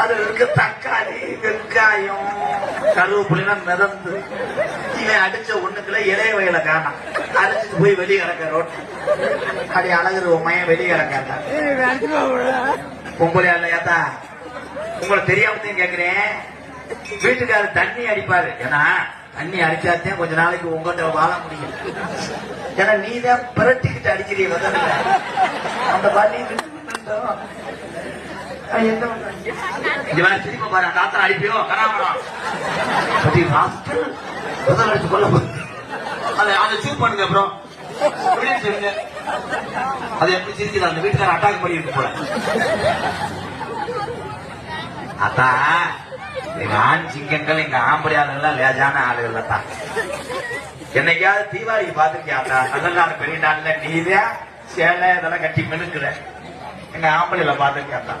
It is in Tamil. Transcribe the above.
அது இருக்க தக்காளி வெங்காயம் கருவேப்பிலாம் மிதந்து இவன் அடிச்ச ஒண்ணுக்குள்ள இளைய வயல காணும் அடிச்சுட்டு போய் வெளியே கிடக்க ரோட்டு அடி அழகுற உண்மைய வெளியே கிடக்காட்டா பொம்பளையா இல்லையாத்தா உங்களை தெரியாமத்தையும் கேக்குறேன். வீட்டுக்காரர் தண்ணி அடிப்பாரு. ஏன்னா தண்ணி அடிச்சாத்தே கொஞ்ச நாளைக்கு உங்கள்கிட்ட வாழ முடியும். ஏன்னா நீ தான் பிரட்டிக்கிட்டு அடிக்கிறீ அந்த பண்ணி என்ன பண்றாங்க? இங்க வேற திரும்ப பாரு தாத்தா அடிப்பியோ கராமரம். அடிச்சு கொல்ல அதை அதை சூப் பண்ணுங்க அப்புறம் சொல்லுங்க அது எப்படி சிரிக்குது? அந்த வீட்டுக்கார அட்டாக் பண்ணிட்டு போல. அதான் எங்க சிங்கங்கள் எங்க ஆம்படியாளர்கள் லேஜான ஆளுகள் தான் என்னைக்காவது தீபாவளி பாத்துருக்கியாத்தா நல்ல நாள் பெரிய நாள்ல நீதான் சேலை இதெல்லாம் கட்டி மினுக்குற. எங்க ஆம்பளையில பாத்துருக்கியாத்தா